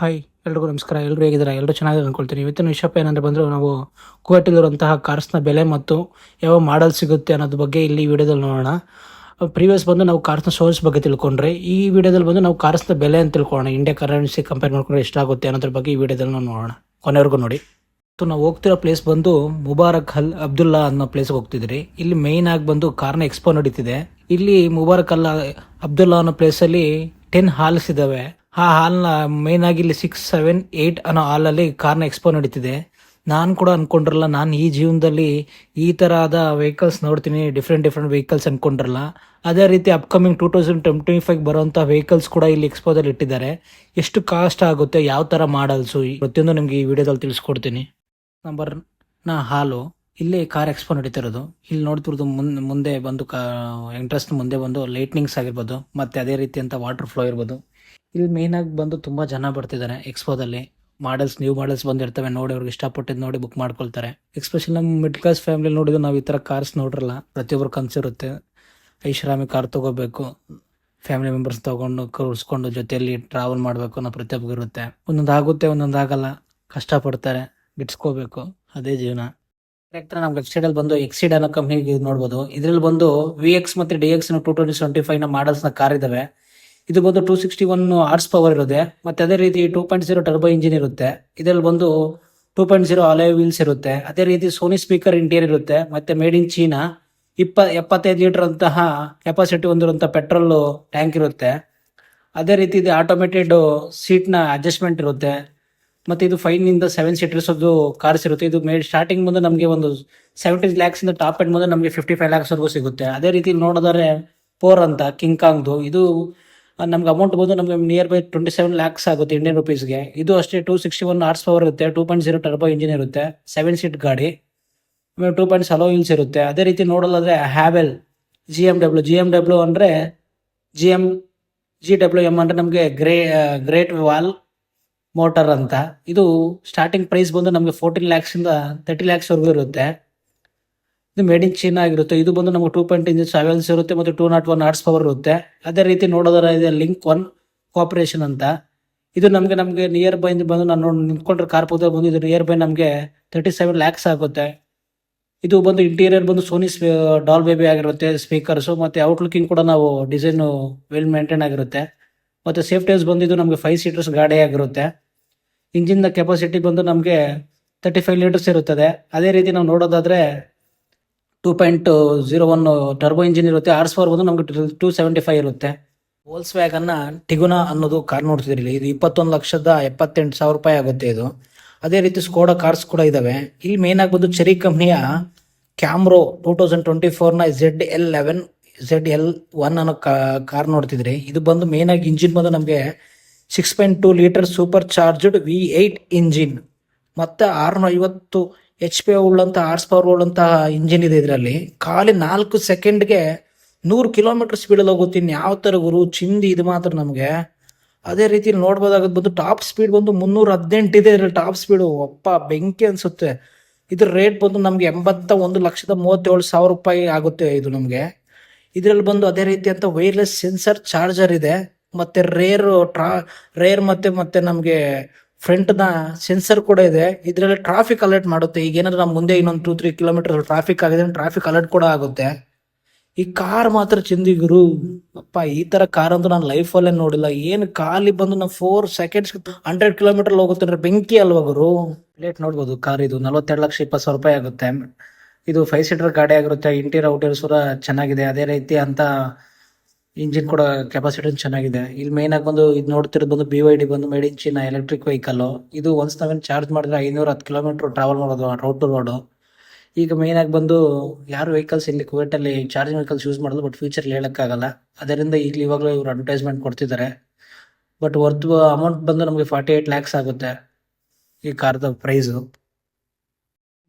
Hi, ಎಲ್ರಿಗೂ ನಮಸ್ಕಾರ. ಎಲ್ಲರೂ ಹೇಗಿದ್ದಾರೆ? ಎಲ್ಲರೂ ಚೆನ್ನಾಗಿ ಅನ್ಕೊಳ್ತೀನಿ ಇವತ್ತಿನ ವಿಷಯಪ್ಪ ಏನಂದ್ರೆ ಬಂದರೆ ನಾವು ಕೋಟಿಲಿರುವಂತಹ ಕಾರ್ಸ್ನ ಬೆಲೆ ಮತ್ತು ಯಾವ ಮಾಡಲ್ ಸಿಗುತ್ತೆ ಅನ್ನೋದ್ರ ಬಗ್ಗೆ ಇಲ್ಲಿ ವಿಡಿಯೋದಲ್ಲಿ ನೋಡೋಣ. ಪ್ರೀವಿಯಸ್ ಬಂದು ನಾವು ಕಾರ್ಸ್ನ ಸೋರ್ಸ್ ಬಗ್ಗೆ ತಿಳ್ಕೊಂಡ್ರೆ, ಈ ವಿಡಿಯೋದಲ್ಲಿ ಬಂದು ನಾವು ಕಾರ್ಸ್ನ ಬೆಲೆ ಅಂತ ತಿಳ್ಕೊಳ್ಳೋಣ. ಇಂಡಿಯಾ ಕರೆನ್ಸಿ ಕಂಪೇರ್ ಮಾಡ್ಕೊಂಡ್ರೆ ಎಷ್ಟಾಗುತ್ತೆ ಅನ್ನೋದ್ರ ಬಗ್ಗೆ ಈ ವಿಡಿಯೋದಲ್ಲಿ ನಾವು ನೋಡೋಣ. ಕೊನೆವರೆಗೂ ನೋಡಿ. ಸೊ ನಾವು ಹೋಗ್ತಿರೋ ಪ್ಲೇಸ್ ಬಂದು ಮುಬಾರಕ್ ಅಲ್ ಅಬ್ದುಲ್ಲಾ ಅನ್ನೋ ಪ್ಲೇಸ್ಗೆ ಹೋಗ್ತಿದ್ರಿ ಇಲ್ಲಿ ಮೇಯ್ನ್ ಆಗಿ ಬಂದು ಕಾರ್ನ ಎಕ್ಸ್ಪೋ ನಡೀತಿದೆ. ಇಲ್ಲಿ ಮುಬಾರಕ್ ಅಲ್ ಅಬ್ದುಲ್ಲಾ ಅನ್ನೋ ಪ್ಲೇಸಲ್ಲಿ ಟೆನ್ ಹಾಲ್ಸ್ ಇದಾವೆ. ಆ ಹಾಲ್ನ ಮೇನ್ ಆಗಿ ಇಲ್ಲಿ ಸಿಕ್ಸ್ ಸೆವೆನ್ ಏಯ್ಟ್ ಅನ್ನೋ ಹಾಲಲ್ಲಿ ಕಾರ್ನ ಎಕ್ಸ್ಪೋ ನಡೀತಿದೆ. ನಾನು ಕೂಡ ಅನ್ಕೊಂಡಿರಲ್ಲ, ನಾನು ಈ ಜೀವನದಲ್ಲಿ ಈ ತರಹದ ವೆಹಿಕಲ್ಸ್ ನೋಡ್ತೀನಿ ಡಿಫ್ರೆಂಟ್ ಡಿಫ್ರೆಂಟ್ ವೆಹಿಕಲ್ಸ್ ಅನ್ಕೊಂಡಿರಲ್ಲ. ಅದೇ ರೀತಿ upcoming two thousand twenty five ಬರುವಂಥ ವೆಹಿಕಲ್ಸ್ ಕೂಡ ಇಲ್ಲಿ ಎಕ್ಸ್ಪೋದಲ್ಲಿ ಇಟ್ಟಿದ್ದಾರೆ. ಎಷ್ಟು ಕಾಸ್ಟ್ ಆಗುತ್ತೆ, ಯಾವ ಥರ ಮಾಡಲ್ಸು ಪ್ರತಿಯೊಂದು ನಿಮಗೆ ಈ ವಿಡಿಯೋದಲ್ಲಿ ತಿಳಿಸ್ಕೊಡ್ತೀನಿ. ನಂಬರ್ ನಾ ಹಾಲು, ಇಲ್ಲಿ ಕಾರ್ ಎಕ್ಸ್ಪೋ ನಡೀತಿರೋದು ಇಲ್ಲಿ ನೋಡ್ತಿರೋದು ಮುಂದೆ ಬಂದು ಕಾ ಮುಂದೆ ಬಂದು ಲೈಟ್ನಿಂಗ್ಸ್ ಆಗಿರ್ಬೋದು, ಮತ್ತೆ ಅದೇ ರೀತಿ ಅಂತ ವಾಟರ್ ಫ್ಲೋ ಇರ್ಬೋದು. ಇಲ್ಲಿ ಮೇನ್ ಆಗಿ ಬಂದು ತುಂಬ ಜನ ಬರ್ತಿದ್ದಾರೆ ಎಕ್ಸ್ಪೋದಲ್ಲಿ ಮಾಡೆಲ್ಸ್ ನ್ಯೂ ಮಾಡೆಲ್ಸ್ ಬಂದಿರ್ತವೆ, ನೋಡಿ ಅವ್ರಿಗೆ ಇಷ್ಟಪಟ್ಟಿದ್ದು ನೋಡಿ ಬುಕ್ ಮಾಡ್ಕೊಳ್ತಾರೆ. ಎಕ್ಸ್ಪೆಷಲಿ ನಮ್ಮ ಮಿಡ್ ಕ್ಲಾಸ್ ಫ್ಯಾಮಿಲಿ ನೋಡಿದ್ರೆ ನಾವು ಈ ಥರ ಕಾರ್ಸ್ ನೋಡಿರಲ್ಲ ಪ್ರತಿಯೊಬ್ಬರು ಕನ್ಸಿರುತ್ತೆ ಐಷಾರಾಮಿ ಕಾರ್ ತಗೋಬೇಕು ಫ್ಯಾಮಿಲಿ ಮೆಂಬರ್ಸ್ ತಗೊಂಡು ಕೂರಿಸ್ಕೊಂಡು ಜೊತೆಯಲ್ಲಿ ಟ್ರಾವೆಲ್ ಮಾಡಬೇಕು ಅನ್ನೋ ಪ್ರತಿಯೊಬ್ಬರು ಇರುತ್ತೆ. ಒಂದೊಂದು ಆಗುತ್ತೆ, ಒಂದೊಂದು ಆಗಲ್ಲ, ಕಷ್ಟಪಡ್ತಾರೆ, ಬಿಡ್ಸ್ಕೋಬೇಕು, ಅದೇ ಜೀವನ. ನಮ್ಗೆ ವೆಬ್ಸೈಟ್ ಅಲ್ಲಿ ಬಂದು ಎಕ್ಸೈಡ್ ಅನ್ನೋ ಕಂಪ್ನಿ ನೋಡ್ಬೋದು. ಇದ್ರಲ್ಲಿ ಬಂದು ವಿ ಎಕ್ಸ್ ಮತ್ತೆ D X two twenty seventy ಫೈವ್ನ ಮಾಡಲ್ಸ್ನ ಕಾರ್ ಇದಾವೆ. ಇದು ಬಂದು two sixty one horse power ಇರುತ್ತೆ. ಮತ್ತೆ ಅದೇ ರೀತಿ two point zero turbo engine ಇರುತ್ತೆ. ಇದರಲ್ಲಿ ಬಂದು two point zero alloy wheels ಇರುತ್ತೆ. ಅದೇ ರೀತಿ ಸೋನಿ ಸ್ಪೀಕರ್ ಇಂಟೀರಿಯರ್ ಇರುತ್ತೆ. ಮತ್ತೆ ಮೇಡ್ ಇನ್ ಚೀನಾ ಇಪ್ಪ, ಎಪ್ಪತ್ತೈದು ಲೀಟರ್ ಅಂತಹ ಕೆಪಾಸಿಟಿ ಹೊಂದಿರುವಂತಹ ಪೆಟ್ರೋಲ್ ಟ್ಯಾಂಕ್ ಇರುತ್ತೆ. ಅದೇ ರೀತಿ ಇದು ಆಟೋಮೇಟೆಡ್ ಸೀಟ್ನ ಅಡ್ಜಸ್ಟ್ಮೆಂಟ್ ಇರುತ್ತೆ. ಮತ್ತೆ ಇದು ಫೈವ್ನಿಂದ ಸೆವೆನ್ ಸೀಟರ್ಸ್ ಅದು ಕಾರ್ಸ್ ಇರುತ್ತೆ. ಇದು ಮೇಡ್ ಸ್ಟಾರ್ಟಿಂಗ್ ಮುಂದೆ ನಮಗೆ ಒಂದು ಸೆವೆಂಟಿ ಲ್ಯಾಕ್ಸ್ ಇಂದ ಟಾಪ್ ಎಂಡ್ ಮುಂದೆ ನಮಗೆ ಫಿಫ್ಟಿ ಫೈವ್ ಲ್ಯಾಕ್ಸ್ ವರ್ಗೂ ಸಿಗುತ್ತೆ. ಅದೇ ರೀತಿ ನೋಡಿದ್ರೆ ಫೋರ್ ಅಂತ ಕಿಂಗ್ ಕಾಂಗ್ದು ಇದು ನಮ್ಗೆ ಅಮೌಂಟ್ ಬಂದು ನಮಗೆ near by twenty seven lakhs ಆಗುತ್ತೆ ಇಂಡಿಯನ್ ರುಪೀಸ್ಗೆ ಇದು ಅಷ್ಟೇ two sixty one horse power ಇರುತ್ತೆ two point zero turbo engine ಇರುತ್ತೆ ಸೆವೆನ್ ಸೀಟ್ ಗಾಡಿ, ಆಮೇಲೆ ಟೂ ಪಾಯಿಂಟ್ ಸಲೋ ವೀಲ್ಸ್ ಇರುತ್ತೆ. ಅದೇ ರೀತಿ ನೋಡೋದಾದ್ರೆ Haval G M W G M W ಅಂದರೆ G M G W M ಅಂದರೆ ನಮಗೆ ಗ್ರೇ ಗ್ರೇಟ್ ವಾಲ್ ಮೋಟರ್ ಅಂತ. ಇದು ಸ್ಟಾರ್ಟಿಂಗ್ ಪ್ರೈಸ್ ಬಂದು ನಮಗೆ ಫೋರ್ಟೀನ್ ಲ್ಯಾಕ್ಸಿಂದ ತರ್ಟಿ ಲ್ಯಾಕ್ಸ್ವರೆಗೂ ಇರುತ್ತೆ. ಇದು ಮೇಡ್ ಇನ್ ಚೀನಾ ಆಗಿರುತ್ತೆ. ಇದು ಬಂದು ನಮಗೆ ಟೂ ಪಾಯಿಂಟ್ ಇಂಜಿನ್ ಸಾವೆಲ್ಸ್ ಇರುತ್ತೆ ಮತ್ತು two nought one horse power ಇರುತ್ತೆ. ಅದೇ ರೀತಿ ನೋಡೋದ್ರ ಇದೆ ಲಿಂಕ್ ಒನ್ ಕೋಆಪರೇಷನ್ ಅಂತ. ಇದು ನಮಗೆ ನಮಗೆ ನಿಯರ್ ಬೈ ಬಂದು ನಾನು ನೋಡಿ ನಿಂತ್ಕೊಂಡ್ರೆ ಕಾರ್ ಪೋದ ಬಂದು ಇದು ನಿಯರ್ ಬೈ ನಮಗೆ ತರ್ಟಿ ಸೆವೆನ್ ಲ್ಯಾಕ್ಸ್ ಆಗುತ್ತೆ. ಇದು ಬಂದು ಇಂಟೀರಿಯರ್ ಬಂದು ಸೋನಿ ಡಾಲ್ ಬೇಬಿ ಆಗಿರುತ್ತೆ ಸ್ಪೀಕರ್ಸು ಮತ್ತು ಔಟ್ಲುಕಿಂಗ್ ಕೂಡ ನಾವು ಡಿಸೈನು ವೆಲ್ ಮೇಂಟೈನ್ ಆಗಿರುತ್ತೆ. ಮತ್ತು ಸೇಫ್ಟೀಸ್ ಬಂದು ಇದು ನಮಗೆ ಫೈವ್ ಸೀಟರ್ಸ್ ಗಾಡಿ ಆಗಿರುತ್ತೆ. ಇಂಜಿನ್ನ ಕೆಪಾಸಿಟಿ ಬಂದು ನಮಗೆ ತರ್ಟಿ ಫೈವ್ ಲೀಟರ್ಸ್ ಇರುತ್ತದೆ. ಅದೇ ರೀತಿ ನಾವು ನೋಡೋದಾದ್ರೆ two point zero one turbo engine ಇರುತ್ತೆ. ಆರ್ಸ್ ಫೋರ್ ಬಂದು ನಮಗೆ ಟೂ ಸೆವೆಂಟಿ ಫೈವ್ ಇರುತ್ತೆ. ಓಲ್ಸ್ ವ್ಯಾಗನ್ನ ಟಿಗುನಾ ಅನ್ನೋದು ಕಾರ್ ನೋಡ್ತಿದ್ರಿ ಇದು ಇಪ್ಪತ್ತೊಂದು ಲಕ್ಷದ ಎಪ್ಪತ್ತೆಂಟು ಸಾವಿರ ರೂಪಾಯಿ ಆಗುತ್ತೆ ಇದು. ಅದೇ ರೀತಿ ಸ್ಕೋಡಾ ಕಾರ್ಸ್ ಕೂಡ ಇದಾವೆ. ಇಲ್ಲಿ ಮೇನ್ ಆಗಿ ಬಂದು ಚೆರಿ ಕಂಪ್ನಿಯ Camaro two thousand twenty ಫೋರ್ನ Z L eleven Z L one ಅನ್ನೋ ಕಾರ್ ನೋಡ್ತಿದ್ರಿ. ಇದು ಬಂದು ಮೇನ್ ಆಗಿ ಇಂಜಿನ್ ಬಂದು ನಮಗೆ six point two litre supercharged V eight engine ಮತ್ತೆ ಆರ್ನೂರ ಐವತ್ತು ಎಚ್ ಪಿ ಉಳ್ಳಂತ ಆರ್ಸ್ ಪವರ್ ಉಳ್ಳಂತಹ ಇಂಜಿನ್ ಇದೆ ಇದರಲ್ಲಿ. ಖಾಲಿ ನಾಲ್ಕು ಸೆಕೆಂಡ್ಗೆ ನೂರು ಕಿಲೋಮೀಟರ್ ಸ್ಪೀಡಲ್ಲಿ ಹೋಗುತ್ತೀನಿ. ಯಾವ ಥರ ಗುರು? ಚಿಂದಿ ಇದು ಮಾತ್ರ ನಮಗೆ. ಅದೇ ರೀತಿ ನೋಡ್ಬೋದಾಗದ್ ಬಂದು ಟಾಪ್ ಸ್ಪೀಡ್ ಬಂದು ಮುನ್ನೂರ ಹದಿನೆಂಟು ಇದೆ ಇದರಲ್ಲಿ ಟಾಪ್ ಸ್ಪೀಡು ಒಪ್ಪ, ಬೆಂಕಿ ಅನ್ಸುತ್ತೆ. ಇದ್ರ ರೇಟ್ ಬಂದು ನಮಗೆ ಎಂಬತ್ತ ಒಂದು ಲಕ್ಷದ ಮೂವತ್ತೇಳು ಸಾವಿರ ರೂಪಾಯಿ ಆಗುತ್ತೆ ಇದು ನಮಗೆ. ಇದರಲ್ಲಿ ಬಂದು ಅದೇ ರೀತಿ ಅಂತ ವೈರ್ಲೆಸ್ ಸೆನ್ಸರ್ ಚಾರ್ಜರ್ ಇದೆ. ಮತ್ತೆ ರೇರ್ ಟ್ರಾ ರೇರ್ ಮತ್ತೆ ಮತ್ತೆ ನಮಗೆ ಫ್ರಂಟ್ನ ಸೆನ್ಸರ್ ಕೂಡ ಇದೆ. ಇದರಲ್ಲಿ ಟ್ರಾಫಿಕ್ ಅಲರ್ಟ್ ಮಾಡುತ್ತೆ. ಈಗ ಏನಾದ್ರು ನಮ್ಮ ಮುಂದೆ ಇನ್ನೊಂದು ಟೂ ತ್ರೀ ಕಿಲೋಮೀಟರ್ ಟ್ರಾಫಿಕ್ ಆಗಿದೆ ಟ್ರಾಫಿಕ್ ಅಲರ್ಟ್ ಕೂಡ ಆಗುತ್ತೆ. ಈ ಕಾರ್ ಮಾತ್ರ ಚಂದಿಗುರು ಅಪ್ಪ, ಈ ತರ ಕಾರ್ ಅಂತೂ ನಾನು ಲೈಫಲ್ಲೇ ನೋಡಿಲ್ಲ. ಏನು ಖಾಲಿ ಬಂದು ನಾವು ಫೋರ್ ಸೆಕೆಂಡ್ಸ್ ಹಂಡ್ರೆಡ್ ಕಿಲೋಮೀಟರ್ ಹೋಗುತ್ತೆ ಬೆಂಕಿ ಅಲ್ವಾ ಗುರು? ಲೇಟ್ ನೋಡ್ಬೋದು ಕಾರ್ ಇದು. ನಲವತ್ತೆರಡು ಲಕ್ಷ ಇಪ್ಪತ್ತು ಸಾವಿರ ರೂಪಾಯಿ ಆಗುತ್ತೆ. ಇದು ಫೈವ್ ಸೀಟರ್ ಗಾಡಿ ಆಗಿರುತ್ತೆ. ಇಂಟೀರಿಯರ್ ಔಟೀರಿಯರ್ ಕೂಡ ಚೆನ್ನಾಗಿದೆ. ಅದೇ ರೀತಿ ಅಂತ ಇಂಜಿನ್ ಕೂಡ ಕೆಪಾಸಿಟಿ ಚೆನ್ನಾಗಿದೆ. ಇಲ್ಲಿ ಮೇನ್ ಆಗಿ ಬಂದು ಇದು ನೋಡ್ತಿರೋದು ಬಂದು ಬಿ ವೈ ಡಿ ಬಂದು made in China electric vehicle ಇದು ಒನ್ಸ್ ನಾವೇನು ಚಾರ್ಜ್ ಮಾಡಿದ್ರೆ ಐನೂರ ಹತ್ತು ಕಿಲೋಮೀಟರ್ ಟ್ರಾವೆಲ್ ಮಾಡೋದು ರೋಡ್ ಟು ರೋಡು ಈಗ ಮೇನ್ ಆಗಿ ಬಂದು ಯಾರು ವೆಹಿಕಲ್ಸ್ ಇಲ್ಲಿ ಕುವೆಟಲ್ಲಿ ಚಾರ್ಜಿಂಗ್ ವೆಹಿಕಲ್ಸ್ ಯೂಸ್ ಮಾಡೋದು ಬಟ್ ಫ್ಯೂಚರ್ ಹೇಳೋಕ್ಕಾಗಲ್ಲ ಅದರಿಂದ ಈಗ ಇವಾಗಲೂ ಇವರು ಅಡ್ವರ್ಟೈಸ್ಮೆಂಟ್ ಕೊಡ್ತಿದ್ದಾರೆ. ಬಟ್ ವರ್ತ್ ಅಮೌಂಟ್ ಬಂದು ನಮಗೆ ಫಾರ್ಟಿ ಏಯ್ಟ್ ಲ್ಯಾಕ್ಸ್ ಆಗುತ್ತೆ ಈ ಕಾರ್ದ ಪ್ರೈಸು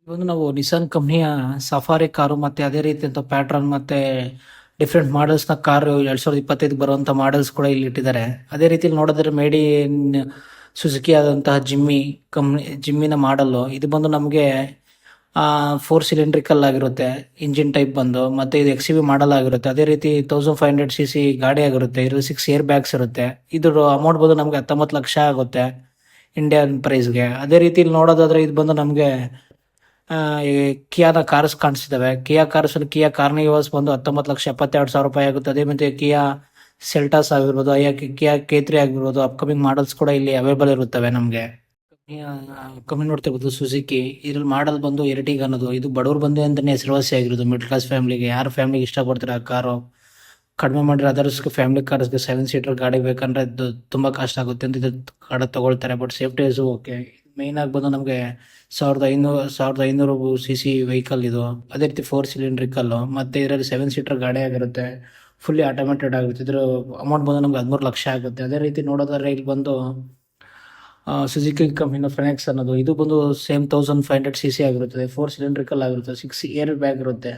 ಬಂದು ನಾವು ನಿಸಾನ್ ಕಂಪ್ನಿಯ ಸಫಾರಿ ಕಾರು ಮತ್ತೆ ಅದೇ ರೀತಿಯಂಥ ಪ್ಯಾಟ್ರನ್ ಮತ್ತೆ ಡಿಫ್ರೆಂಟ್ ಮಾಡೆಲ್ಸ್ನ ಕಾರು ಎರಡ್ ಸಾವಿರದ ಇಪ್ಪತ್ತೈದು ಬರುವಂತ ಮಾಡೆಲ್ಸ್ ಕೂಡ ಇಲ್ಲಿ ಇಟ್ಟಿದ್ದಾರೆ. ಅದೇ ರೀತಿ ನೋಡಿದ್ರೆ ಮೇಡಿ ಸುಜುಕಿ ಆದಂತಹ ಜಿಮ್ಮಿ ಕಂಪ್ನಿ ಜಿಮ್ಮಿನ ಮಾಡಲ್ಲು ಇದು ಬಂದು ನಮಗೆ ಫೋರ್ ಸಿಲಿಂಡ್ರಿಕಲ್ ಆಗಿರುತ್ತೆ. ಇಂಜಿನ್ ಟೈಪ್ ಬಂದು, ಮತ್ತೆ ಇದು ಎಕ್ಸ್ ವಿ ಮಾಡಲ್ ಆಗಿರುತ್ತೆ. ಅದೇ ರೀತಿ thousand five hundred C C ಗಾಡಿ ಆಗಿರುತ್ತೆ. ಇದ್ರಲ್ಲಿ ಸಿಕ್ಸ್ ಏರ್ ಬ್ಯಾಗ್ಸ್ ಇರುತ್ತೆ. ಇದ್ರ ಅಮೌಂಟ್ ಬಂದು ನಮಗೆ ಹತ್ತೊಂಬತ್ತು ಲಕ್ಷ ಆಗುತ್ತೆ ಇಂಡಿಯನ್ ಪ್ರೈಸ್ಗೆ ಅದೇ ರೀತಿ ನೋಡೋದಾದ್ರೆ ಇದು ಬಂದು ನಮಗೆ ಕಿಯಾದ ಕಾರ್ಸ್ ಕಾಣಿಸ್ತಿದ್ದಾವೆ. ಕಿಯಾ ಕಾರ್ಸ್ ಕಿಯಾ ಕಾರ್ನಿವಾಸ್ ಬಂದು ಹತ್ತೊಂಬತ್ತು ಲಕ್ಷ ಎಪ್ಪತ್ತೆರಡು ಸಾವಿರ ರೂಪಾಯಿ ಆಗುತ್ತೆ. ಅದೇ ಮತ್ತೆ ಕಿಯಾ ಸೆಲ್ಟಾಸ್ ಆಗಿರ್ಬೋದು ಅಯ್ಯ ಕಿಯಾ ಕೇತ್ರಿ ತ್ರೀ ಆಗಿರ್ಬೋದು ಅಪ್ಕಮಿಂಗ್ ಮಾಡಲ್ಸ್ ಕೂಡ ಇಲ್ಲಿ ಅವೈಲೇಬಲ್ ಇರುತ್ತವೆ ನಮಗೆ. ಕಮ್ಮಿ ನೋಡ್ತಿರ್ಬೋದು ಸುಜುಕಿ ಇದ್ರಲ್ಲಿ ಮಾಡಲ್ ಬಂದು ಎರಟಿಗ್ ಅನ್ನೋದು. ಇದು ಬಡವ್ರು ಬಂದು ಅಂತಾನೆ ಹೆಸರುವಾಸಿ ಆಗಿರೋದು. ಮಿಡ್ಲ್ ಕ್ಲಾಸ್ ಫ್ಯಾಮಿಲಿಗೆ ಯಾರು ಫ್ಯಾಮಿಲಿಗೆ ಇಷ್ಟಪಡ್ತಾರೆ ಆ ಕಾರು? ಕಡಿಮೆ ಮಾಡಿರೋ ಅದರ್ಸ್ ಫ್ಯಾಮಿಲಿ ಕಾರ್ಸ್ಗೆ ಸೆವೆನ್ ಸೀಟರ್ ಗಾಡಿ ಬೇಕಂದ್ರೆ ತುಂಬಾ ತುಂಬ ಕಾಸ್ಟ್ ಆಗುತ್ತೆ ಅಂತ ಇದು ಗಾಡಿ ತಗೊಳ್ತಾರೆ. ಬಟ್ ಸೇಫ್ಟಿ ಓಕೆ ಮೇಯ್ನ್ ಆಗಿ ಬಂದು ನಮಗೆ ಸಾವಿರದ ಐನೂರು ಸಾವಿರದ ಐನೂರು ಸಿ ಸಿ ವೆಹಿಕಲ್ ಇದು. ಅದೇ ರೀತಿ ಫೋರ್ ಸಿಲಿಂಡ್ರಿಕಲ್ಲು ಮತ್ತು ಇದರಲ್ಲಿ ಸೆವೆನ್ ಸೀಟರ್ ಗಾಡಿ ಆಗಿರುತ್ತೆ. ಫುಲ್ಲಿ ಆಟೋಮೆಟೆಡ್ ಆಗುತ್ತೆ ಇದ್ರ ಅಮೌಂಟ್ ಬಂದು ನಮ್ಗೆ ಹದಿಮೂರು ಲಕ್ಷ ಆಗುತ್ತೆ. ಅದೇ ರೀತಿ ನೋಡೋದಾದ್ರೆ ಇಲ್ಲಿ ಬಂದು ಸುಜುಕಿ ಕಂಪ್ನಿನ ಫೆನೆಕ್ಸ್ ಅನ್ನೋದು. ಇದು ಬಂದು same thousand five hundred C C ಆಗಿರುತ್ತದೆ. ಫೋರ್ ಸಿಲಿಂಡ್ರಿಕಲ್ ಆಗಿರುತ್ತೆ ಸಿಕ್ಸ್ ಏರ್ ಬ್ಯಾಗ್ ಇರುತ್ತೆ.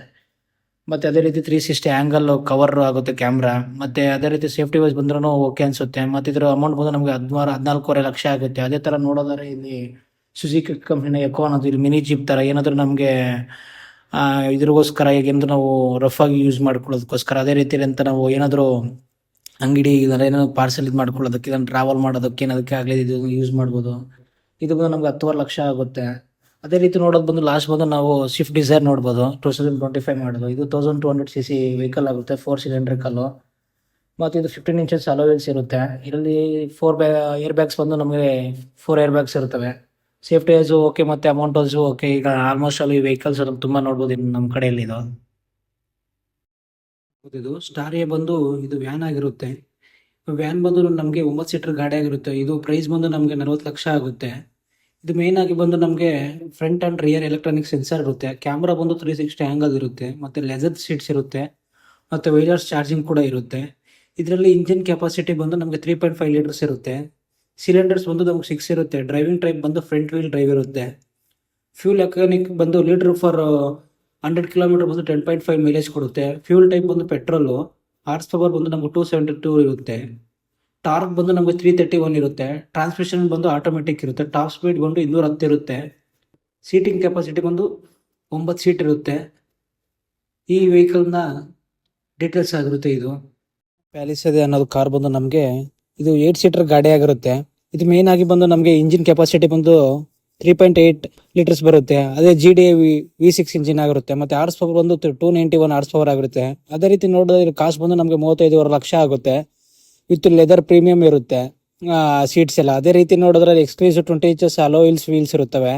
ಮತ್ತು ಅದೇ ರೀತಿ ತ್ರೀ ಸಿಕ್ಸ್ಟಿ ಆ್ಯಂಗಲ್ ಕವರ್ ಆಗುತ್ತೆ ಕ್ಯಾಮ್ರಾ ಮತ್ತು ಅದೇ ರೀತಿ ಸೇಫ್ಟಿ ವೈಸ್ ಬಂದ್ರೂ ಓಕೆ ಅನಿಸುತ್ತೆ. ಮತ್ತು ಇದ್ರ ಅಮೌಂಟ್ ಬಂದ್ರೆ ನಮಗೆ ಹದಿನಾರು, ಹದಿನಾಲ್ಕೂವರೆ ಲಕ್ಷ ಆಗುತ್ತೆ. ಅದೇ ಥರ ನೋಡೋದಾದ್ರೆ ಇಲ್ಲಿ ಸುಜುಕಿ ಕಂಪ್ನಿನ ಎಕೋ ಅನ್ನೋದು ಇಲ್ಲಿ ಮಿನಿ ಜೀಪ್ ಥರ ಏನಾದರೂ ನಮಗೆ ಇದ್ರಿಗೋಸ್ಕರ ಈಗ ಏನಾದ್ರು ನಾವು ರಫ್ ಆಗಿ ಯೂಸ್ ಮಾಡ್ಕೊಳ್ಳೋದಕ್ಕೋಸ್ಕರ. ಅದೇ ರೀತಿ ಅಂತ ನಾವು ಏನಾದರೂ ಅಂಗಡಿ ಏನಾದ್ರು ಪಾರ್ಸೆಲ್ ಇದು ಮಾಡ್ಕೊಳ್ಳೋದಕ್ಕೆ ಇದನ್ನು ಟ್ರಾವೆಲ್ ಮಾಡೋದಕ್ಕೆ ಏನದಕ್ಕೆ ಆಗಲಿ ಇದು ಯೂಸ್ ಮಾಡ್ಬೋದು. ಇದು ನಮ್ಗೆ ಹತ್ತುವರೆ ಲಕ್ಷ ಆಗುತ್ತೆ. ಅದೇ ರೀತಿ ನೋಡೋದು ಬಂದು ಲಾಸ್ಟ್ ಬಂದು ನಾವು ಸ್ವಿಫ್ಟ್ ಡಿಸೈರ್ ನೋಡ್ಬೋದು. ಟೂ ತೌಸಂಡ್ ಟ್ವೆಂಟಿ ಫೈವ್ ಮಾಡೋದು ಇದು thousand two hundred C C vehicle ಆಗುತ್ತೆ ಫೋರ್ ಸಿಲಿಂಡ್ರಿಕಲ್ಲು ಮತ್ತು ಇದು ಫಿಫ್ಟೀನ್ ಇಂಚಸ್ ಅಲೋವೆಲ್ಸ್ ಇರುತ್ತೆ. ಇದರಲ್ಲಿ ಫೋರ್ ಬ್ಯಾ ಏರ್ ಬ್ಯಾಗ್ಸ್ ಬಂದು ನಮಗೆ ಫೋರ್ ಏರ್ ಬ್ಯಾಗ್ಸ್ ಇರುತ್ತವೆ. ಸೇಫ್ಟಿ ವೈಸು ಓಕೆ ಮತ್ತು ಅಮೌಂಟ್ ವೈಸು ಓಕೆ ಈಗ ಆಲ್ಮೋಸ್ಟ್ ಅಲ್ಲಿ ವೆಹಿಕಲ್ಸ್ ತುಂಬ ನೋಡ್ಬೋದು ಇನ್ನು ನಮ್ಮ ಕಡೆಯಲ್ಲಿ ಇದು. ಇದು. ಸ್ಟಾರಿಯೇ ಬಂದು ಇದು ವ್ಯಾನ್ ಆಗಿರುತ್ತೆ. ವ್ಯಾನ್ ಬಂದು ನಮಗೆ ಒಂಬತ್ತು ಸೀಟರ್ ಗಾಡಿ ಆಗಿರುತ್ತೆ. ಇದು ಪ್ರೈಸ್ ಬಂದು ನಮಗೆ ನಲ್ವತ್ತು ಲಕ್ಷ ಆಗುತ್ತೆ. ಇದು ಮೇನ್ ಆಗಿ ಬಂದು ನಮಗೆ front and rear electronic sensor ಇರುತ್ತೆ. ಕ್ಯಾಮ್ರಾ ಬಂದು ತ್ರೀ ಸಿಕ್ಸ್ಟಿ ಆ್ಯಂಗಲ್ ಇರುತ್ತೆ. ಮತ್ತು ಲೆದರ್ ಸೀಟ್ಸ್ ಇರುತ್ತೆ. ಮತ್ತು ವೈಲರ್ಸ್ ಚಾರ್ಜಿಂಗ್ ಕೂಡ ಇರುತ್ತೆ. ಇದರಲ್ಲಿ ಇಂಜಿನ್ ಕೆಪಾಸಿಟಿ ಬಂದು ನಮಗೆ ತ್ರೀ ಪಾಯಿಂಟ್ ಫೈವ್ ಲೀಟರ್ಸ್ ಇರುತ್ತೆ. ಸಿಲಿಂಡರ್ಸ್ ಬಂದು ನಮಗೆ ಸಿಕ್ಸ್ ಇರುತ್ತೆ. ಡ್ರೈವಿಂಗ್ ಟೈಪ್ ಬಂದು ಫ್ರಂಟ್ ವೀಲ್ ಡ್ರೈವ್ ಇರುತ್ತೆ. ಫ್ಯೂಲ್ ಎಕಾನಿಕ್ ಬಂದು ಲೀಟರ್ ಫಾರ್ ಹಂಡ್ರೆಡ್ ಕಿಲೋಮೀಟರ್ ಬಂದು ಟೆನ್ ಪಾಯಿಂಟ್ ಫೈವ್ ಮೈಲೇಜ್ ಕೊಡುತ್ತೆ. ಫ್ಯೂಲ್ ಟೈಪ್ ಬಂದು ಪೆಟ್ರೋಲು ಹಾರ್ಸ್ ಪವರ್ ಬಂದು ನಮಗೆ ಟೂ ಸೆವೆಂಟಿ ಟೂ ಇರುತ್ತೆ. ಟಾರ್ಕ್ ಬಂದು ನಮಗೆ ತ್ರೀ ತರ್ಟಿ ಒನ್ ಇರುತ್ತೆ. ಟ್ರಾನ್ಸ್ಮಿಷನ್ ಬಂದು ಆಟೋಮೆಟಿಕ್ ಇರುತ್ತೆ. ಟಾಪ್ ಸ್ಪೀಡ್ ಬಂದು ಇನ್ನೂರ ಹತ್ತು ಇರುತ್ತೆ. ಸೀಟಿಂಗ್ ಕೆಪಾಸಿಟಿ ಬಂದು ಒಂಬತ್ತು ಸೀಟ್ ಇರುತ್ತೆ. ಈ ವೆಹಿಕಲ್ನ ಡೀಟೇಲ್ಸ್ ಆಗಿರುತ್ತೆ ಇದು. ಪ್ಯಾಲಿಸದೆ ಅನ್ನೋದು ಕಾರ್ ಬಂದು ನಮಗೆ ಇದು ಏಟ್ ಸೀಟರ್ ಗಾಡಿ ಆಗಿರುತ್ತೆ. ಇದು ಮೇನ್ ಆಗಿ ಬಂದು ನಮಗೆ ಇಂಜಿನ್ ಕೆಪಾಸಿಟಿ ಬಂದು ತ್ರೀ ಪಾಯಿಂಟ್ ಏಯ್ಟ್ ಲೀಟರ್ಸ್ ಬರುತ್ತೆ. ಅದೇ G D V six engine ಆಗಿರುತ್ತೆ. ಮತ್ತೆ ಆರ್ಸ್ ಪವರ್ ಬಂದು two ninety one horse power ಆಗಿರುತ್ತೆ. ಅದೇ ರೀತಿ ನೋಡಿದ್ರೆ ಕಾಸ್ಟ್ ಬಂದು ನಮಗೆ ಮೂವತ್ತೈದುವರೆ ಲಕ್ಷ ಆಗುತ್ತೆ. ವಿತ್ ಲೆದರ್ ಪ್ರೀಮಿಯಂ ಇರುತ್ತೆ. ಸೀಟ್ಸ್ ಎಲ್ಲ. ಅದೇ ರೀತಿ ನೋಡಿದ್ರೆ exclusive twenty inches alloy wheels wheels ಇರುತ್ತವೆ.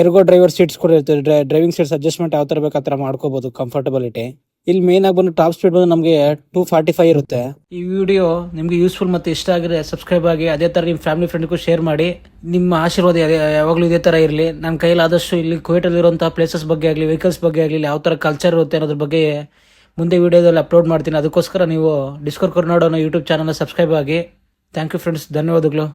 ಎರ್ಗೋ ಡ್ರೈವರ್ ಸೀಟ್ಸ್ ಕೂಡ ಇರ್ತದೆ ಡ್ರೈವಿಂಗ್ ಸೀಟ್ಸ್ ಅಡ್ಜಸ್ಟ್ಮೆಂಟ್ ಯಾವ ಥರ ಬೇಕು ಆ ಮಾಡ್ಕೋಬಹುದು ಕಂಫರ್ಟಬಿಲಿಟಿ ಇಲ್ಲಿ ಮೇನ್ ಆಗಿ ಬಂದು ಟಾಪ್ ಸ್ಪೀಡ್ ಬಂದು ನಮಗೆ ಟೂ ಫಾರ್ಟಿ ಫೈವ್ ಇರುತ್ತೆ. ಈ ವಿಡಿಯೋ ನಿಮಗೆ ಯೂಸ್ಫುಲ್ ಮತ್ತೆ ಇಷ್ಟ ಆಗಿದ್ರೆ ಸಬ್ಸ್ಕ್ರೈಬ್ ಆಗಿ, ಅದೇ ಥರ ನಿಮ್ಮ ಫ್ಯಾಮಿಲಿ ಫ್ರೆಂಡ್ಗೂ ಶೇರ್ ಮಾಡಿ. ನಿಮ್ಮ ಆಶೀರ್ವಾದ ಯಾವಾಗಲೂ ಯಾವಾಗಲೂ ಇದೇ ಥರ ಇರಲಿ. ನನ್ನ ಕೈಲಾದಷ್ಟು ಇಲ್ಲಿ ಕುವೇಟಲ್ಲಿರುವಂಥ ಪ್ಲೇಸಸ್ ಬಗ್ಗೆ ಆಗಲಿ ವೆಹಿಕಲ್ಸ್ ಬಗ್ಗೆ ಆಗಲಿ ಯಾವ ಥರ ಕಲ್ಚರ್ ಇರುತ್ತೆ ಅನ್ನೋದ್ರ ಬಗ್ಗೆ ಮುಂದೆ ವಿಡಿಯೋದಲ್ಲಿ ಅಪ್ಲೋಡ್ ಮಾಡ್ತೀನಿ. ಅದಕ್ಕೋಸ್ಕರ ನೀವು ಡಿಸ್ಕೋರ್ ಕರ್ನಾಡು ಅನ್ನೋ ಯೂಟ್ಯೂಬ್ ಚಾನಲ್ನ ಸಬ್ಸ್ಕ್ರೈಬ್ ಆಗಿ. ಥ್ಯಾಂಕ್ ಯು ಫ್ರೆಂಡ್ಸ್ ಧನ್ಯವಾದಗಳು.